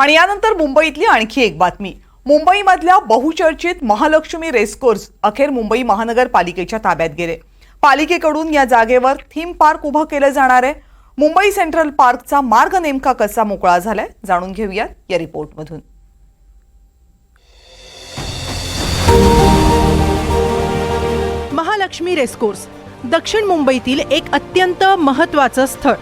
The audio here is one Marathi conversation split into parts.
आणि यानंतर मुंबईतली आणखी एक बातमी. मुंबईमधल्या बहुचर्चित महालक्ष्मी रेसकोर्स अखेर मुंबई महानगरपालिकेच्या ताब्यात गेले. पालिकेकडून या जागेवर थीम पार्क उभं केलं जाणार आहे. मुंबई सेंट्रल पार्कचा मार्ग नेमका कसा मोकळा झालाय जाणून घेऊयात या रिपोर्टमधून. महालक्ष्मी रेसकोर्स दक्षिण मुंबईतील एक अत्यंत महत्वाचं स्थळ.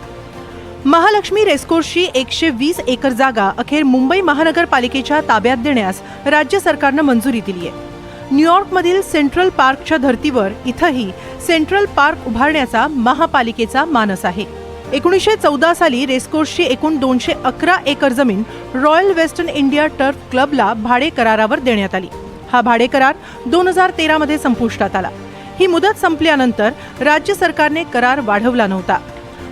महालक्ष्मी रेस्कोर्सची एकशे वीस एकर जागा अखेर मुंबई महानगरपालिकेच्या ताब्यात देण्यास राज्य सरकारनं मंजुरी दिली आहे. न्यूयॉर्कमधील सेंट्रल पार्कच्या धर्तीवर इथंही सेंट्रल पार्क उभारण्याचा महापालिकेचा मानस आहे. एकोणीसशे चौदा साली रेस्कोर्सची एकूण दोनशे अकरा एकर जमीन रॉयल वेस्टर्न इंडिया टर्फ क्लबला भाडे करारावर देण्यात आली. हा भाडे करार दोन हजार तेरामध्ये संपुष्टात आला. ही मुदत संपल्यानंतर राज्य सरकारने करार वाढवला नव्हता.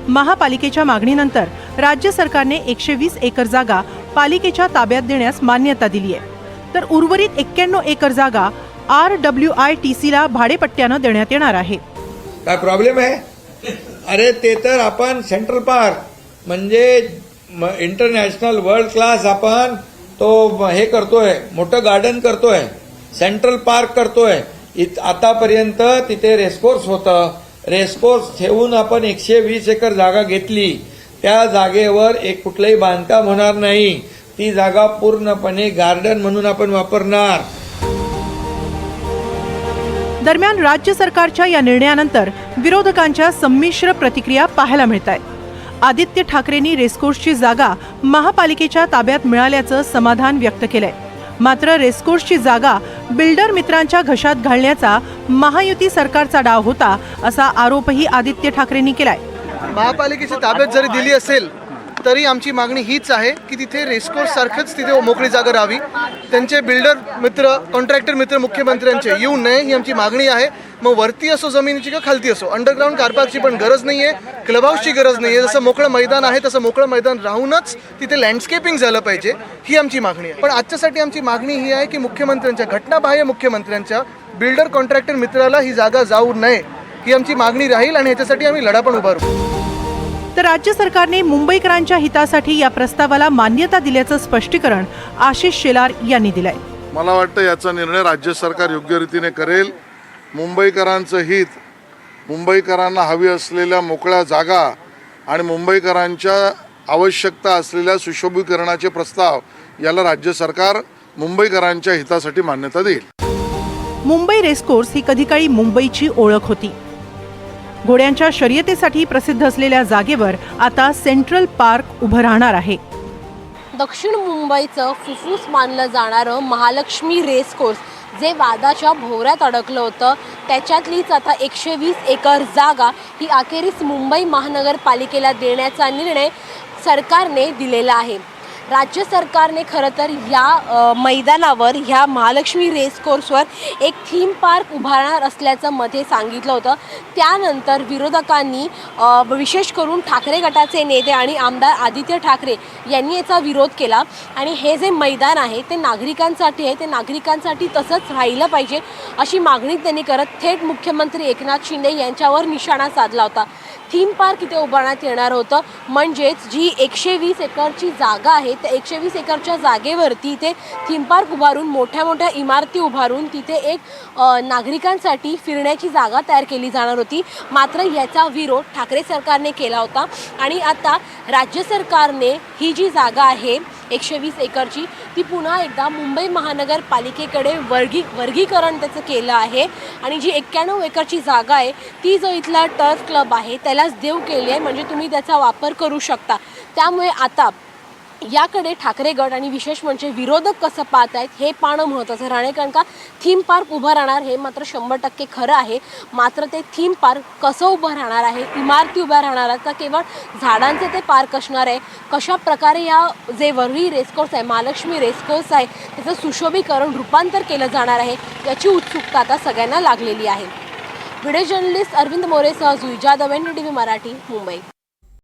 महापालिकेच्या मागणीनंतर राज्य सरकारने एकशे वीस एकर जागा पालिकेच्या ताब्यात देण्यास मान्यता दिली आहे. तर उर्वरित एक्क्याण्णव एकर जागा आर डब्ल्यू आय टी सीला भाडेपट्ट्यानं देण्यात येणार आहे. काय प्रॉब्लेम आहे? अरे ते तर आपण सेंट्रल पार्क म्हणजे इंटरनॅशनल वर्ल्ड क्लास आपण तो हे करतोय मोठं गार्डन करतोय सेंट्रल पार्क करतोय. आतापर्यंत तिथे रेसकोर्स होतं. रेसकोर्स ठेवून आपण एकशे वीस एकर जागा घेतली. त्या जागेवर एक कुठलंही बांधकाम होणार नाही. ती जागा पूर्णपणे गार्डन म्हणून आपण वापरणार. दरम्यान राज्य सरकारच्या या निर्णयानंतर विरोधकांच्या संमिश्र प्रतिक्रिया पाहायला मिळत आहेत आदित्य ठाकरेंनी रेसकोर्सची जागा महापालिकेच्या ताब्यात मिळाल्याचं समाधान व्यक्त केलंय. मात्र रेसकोर्सची जागा बिल्डर मित्रांच्या घशात घालण्याचा महायुती सरकारचा डाव होता असा आरोपही आदित्य ठाकरेंनी केलाय. महापालिकेच्या ताब्यात जरी दिली असेल तरी आमची मागणी हीच आहे की तिथे रेसकोर्ससारखंच तिथे मोकळी जागा राहावी. त्यांचे बिल्डर मित्र कॉन्ट्रॅक्टर मित्र मुख्यमंत्र्यांचे येऊ नये ही आमची मागणी आहे. मग वरती असो जमिनीची का खालती असो? अंडरग्राऊंड कारपार्कची पण गरज नाही आहे क्लब हाऊसची गरज नाही आहे जसं मोकळं मैदान आहे तसं मोकळं मैदान राहूनच तिथे लँडस्केपिंग झालं पाहिजे ही आमची मागणी आहे. पण आजच्यासाठी आमची मागणी ही आहे की मुख्यमंत्र्यांच्या घटनाबाह्य मुख्यमंत्र्यांच्या बिल्डर कॉन्ट्रॅक्टर मित्राला ही जागा जाऊ नये. ही आमची मागणी राहील आणि ह्याच्यासाठी आम्ही लढा पण उभारू. तर राज्य सरकारने मुंबईकरांच्या हितासाठी या प्रस्तावाला मान्यता दिल्याचं स्पष्टीकरण आशिष शेलार यांनी दिलंय. मला वाटतं याचा निर्णय राज्य सरकार योग्य रीतीने करेल. मुंबईकरांचं हित मुंबईकरांना हवी असलेल्या मोकळ्या जागा आणि मुंबईकरांच्या आवश्यकता असलेल्या सुशोभीकरणाचे प्रस्ताव याला राज्य सरकार मुंबईकरांच्या हितासाठी मान्यता देईल. मुंबई रेसकोर्स ही कधी काळी मुंबईची ओळख होती. घोड्यांच्या शर्यतीसाठी प्रसिद्ध असलेल्या जागेवर आता सेंट्रल पार्क उभं राहणार आहे. दक्षिण मुंबईचं फुफ्फुस मानलं जाणारं महालक्ष्मी रेस कोर्स जे वादाच्या भोवऱ्यात अडकलं होतं. त्याच्यातलीच आता एकशे वीस एकर जागा ही अखेरीस मुंबई महानगरपालिकेला देण्याचा निर्णय सरकारने दिलेला आहे. राज्य सरकारने खरं तर या मैदानावर ह्या महालक्ष्मी रेस कोर्सवर एक थीम पार्क उभारणार असल्याचं मध्ये सांगितलं होतं. त्यानंतर विरोधकांनी विशेष करून ठाकरे गटाचे नेते आणि आमदार आदित्य ठाकरे यांनी याचा विरोध केला. आणि हे जे मैदान आहे ते नागरिकांसाठी आहे. ते नागरिकांसाठी तसंच राहिलं पाहिजे अशी मागणी त्यांनी करत थेट मुख्यमंत्री एकनाथ शिंदे यांच्यावर निशाणा साधला होता. थीम पार्क इथे उभारण्यात येणार होतं. म्हणजेच जी एकशे वीस एकरची जागा आहे त्या एकशे वीस एकरच्या जागेवरती इथे थीम पार्क उभारून मोठ्या मोठ्या इमारती उभारून तिथे एक नागरिकांसाठी फिरण्याची जागा तयार केली जाणार होती. मात्र याचा विरोध ठाकरे सरकारने केला होता. आणि आता राज्य सरकारने ही जी जागा आहे एकशे वीस एकरची. ती पुन्हा एकदा मुंबई महानगरपालिकेकडे वर्गी वर्गीकरण त्याचं केलं आहे. आणि जी एक्क्याण्णव एकरची जागा आहे ती जो इथला टर्फ क्लब आहे त्यालाच देव केली आहे. म्हणजे तुम्ही त्याचा वापर करू शकता. त्यामुळे आता याकडे ठाकरे गट आणि विशेष म्हणजे विरोधक कसं पाहत आहेत हे पाहणं महत्त्वाचं राहणे कारण का थीम पार्क उभं राहणार हे मात्र शंभर टक्के खरं आहे. मात्र ते थीम पार्क कसं उभं राहणार आहे इमारती उभ्या राहणार आहेत का केवळ झाडांचे ते पार्क असणार आहे? कशा प्रकारे या जे वरळी रेसकोर्स आहे महालक्ष्मी रेसकोर्स आहे त्याचं सुशोभीकरण रूपांतर केलं जाणार आहे याची उत्सुकता आता सगळ्यांना लागलेली आहे. Video journalist Arvind मोरेसह Juee Jadhav N D V Marathi Mumbai.